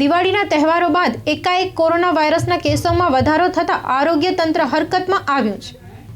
દિવાળીના તહેવારો બાદ એકાએક કોરોના વાયરસના કેસોમાં વધારો થતાં આરોગ્ય તંત્ર હરકતમાં આવ્યું છે.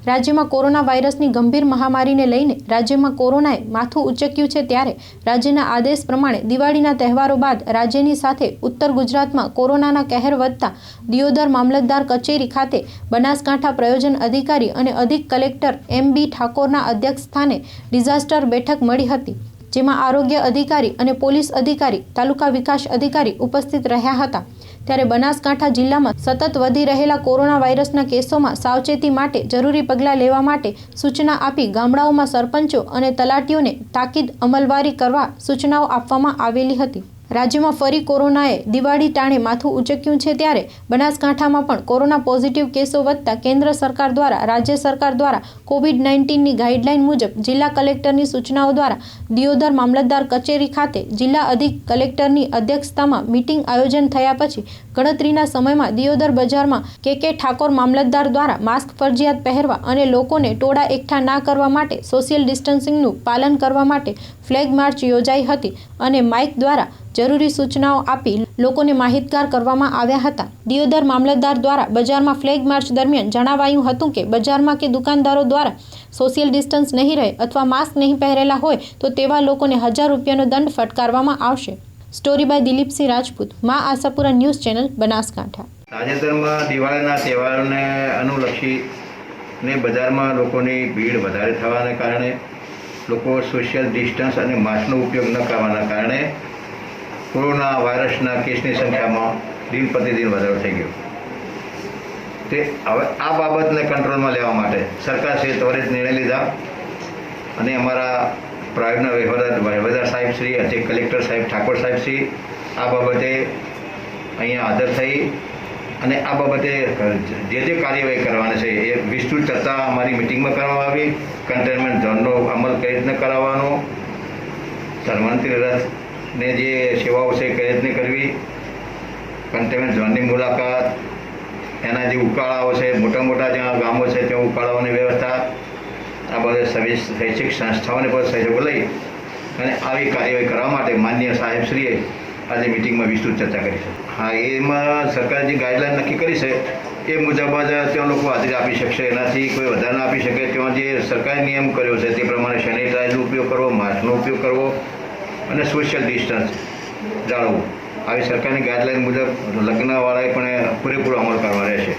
રાજ્યમાં કોરોના વાયરસની ગંભીર મહામારીને લઈને રાજ્યમાં કોરોનાએ માથું ઉચક્યું છે ત્યારે રાજ્યના આદેશ પ્રમાણે દિવાળીના તહેવારો બાદ રાજ્યની સાથે ઉત્તર ગુજરાતમાં કોરોનાના કહેર વધતા દિયોદર મામલતદાર કચેરી ખાતે બનાસકાંઠા પ્રયોજન અધિકારી અને અધિક કલેક્ટર એમ બી ઠાકોરના અધ્યક્ષસ્થાને ડિઝાસ્ટર બેઠક મળી હતી. જેમાં આરોગ્ય અધિકારી અને પોલીસ અધિકારી, તાલુકા વિકાસ અધિકારી ઉપસ્થિત રહ્યા હતા. ત્યારે બનાસકાંઠા જિલ્લામાં સતત વધી રહેલા કોરોના વાયરસના કેસોમાં સાવચેતી માટે જરૂરી પગલાં લેવા માટે સૂચના આપી ગામડાઓમાં સરપંચો અને તલાટીઓને તાકીદ અમલવારી કરવા સૂચનાઓ આપવામાં આવેલી હતી. રાજ્યમાં ફરી કોરોનાએ દિવાળી ટાણે માથું ઉચક્યું છે ત્યારે બનાસકાંઠામાં પણ કોરોના પોઝિટિવ કેસો વધતા કેન્દ્ર સરકાર દ્વારા, રાજ્ય સરકાર દ્વારા કોવિડ નાઇન્ટીનની ગાઈડલાઇન મુજબ જિલ્લા કલેક્ટરની સૂચનાઓ દ્વારા દિયોદર મામલતદાર કચેરી ખાતે જિલ્લા અધિક કલેક્ટરની અધ્યક્ષતામાં મીટિંગ આયોજન થયા પછી ગણતરીના સમયમાં દિયોદર બજારમાં કે કે ઠાકોર મામલતદાર દ્વારા માસ્ક ફરજિયાત પહેરવા અને લોકોને ટોળા એકઠા ના કરવા માટે સોશિયલ ડિસ્ટન્સિંગનું પાલન કરવા માટે ફ્લેગ માર્ચ યોજાઈ હતી અને માઇક દ્વારા જરૂરી સૂચનાઓ આપી લોકોને માહિતગાર કરવામાં આવ્યા હતા. દિયોદર મામલતદાર દ્વારા બજારમાં ફ્લેગ માર્ચ દરમિયાન જણાવાયું હતું કે બજારમાં કે દુકાનદારો દ્વારા સોશિયલ ડિસ્ટન્સ નહીં રહે અથવા માસ્ક નહીં પહેરેલા હોય તો તેવા લોકોને હજાર રૂપિયાનો દંડ ફટકારવામાં આવશે. સ્ટોરી બાય દિલીપસિંહ રાજપૂત, મા આશાપુરા ન્યૂઝ ચેનલ, બનાસકાંઠા. તાજેતરમાં દિવાળીના તહેવારને અનુલક્ષી ને બજારમાં લોકોની ભીડ વધારે થવાને કારણે લોકો સોશિયલ ડિસ્ટન્સ અને માસ્કનો ઉપયોગ ન કરવાના કારણે કોરોના વાયરસના કેસની સંખ્યામાં દિન પ્રતિદિન વધારો થઈ ગયો. તે હવે આ બાબતને કંટ્રોલમાં લેવા માટે સરકારશ્રીએ ત્વરિત નિર્ણય લીધા અને અમારા પ્રાયોગના વહીવટદાર વહીવટદાર સાહેબ શ્રી અધિક કલેક્ટર સાહેબ, ઠાકોર સાહેબ શ્રી, આ બાબતે અહીંયા હાજર થઈ અને આ બાબતે જે જે કાર્યવાહી કરવાની છે એ વિસ્તૃત ચર્ચા અમારી મિટિંગમાં કરવામાં આવી. કન્ટેનમેન્ટ ઝોનનો અમલ કઈ રીતના કરાવવાનો? ધન્વંતરી રથને જે સેવાઓ છે રીતની કરવી? કન્ટેનમેન્ટ ઝોનની મુલાકાત, એના જે ઉકાળાઓ છે મોટા મોટા જ્યાં ગામો છે, ત્યાં ઉકાળાઓની વ્યવસ્થા, આ બધા શૈક્ષિક સંસ્થાઓને પણ સહયોગ લઈ અને આવી કાર્યવાહી કરવા માટે માન્ય સાહેબશ્રીએ આજે મિટિંગમાં વિસ્તૃત ચર્ચા કરી છે. હા, એમાં સરકારે જે ગાઈડલાઈન નક્કી કરી છે, એ મુજબ જ ત્યાં લોકો હાજરી આપી શકશે. એનાથી કોઈ વધારે ના આપી શકે. ત્યાં જે સરકારે નિયમ કર્યો છે, તે પ્રમાણે સેનિટાઇઝનો ઉપયોગ કરવો, માસ્કનો ઉપયોગ કરવો અને સોશિયલ ડિસ્ટન્સ જાળવવું આવી સરકારની ગાઈડલાઈન મુજબ લગ્નવાળાએ પણ પૂરેપૂરો અમલ કરવા રહેશે.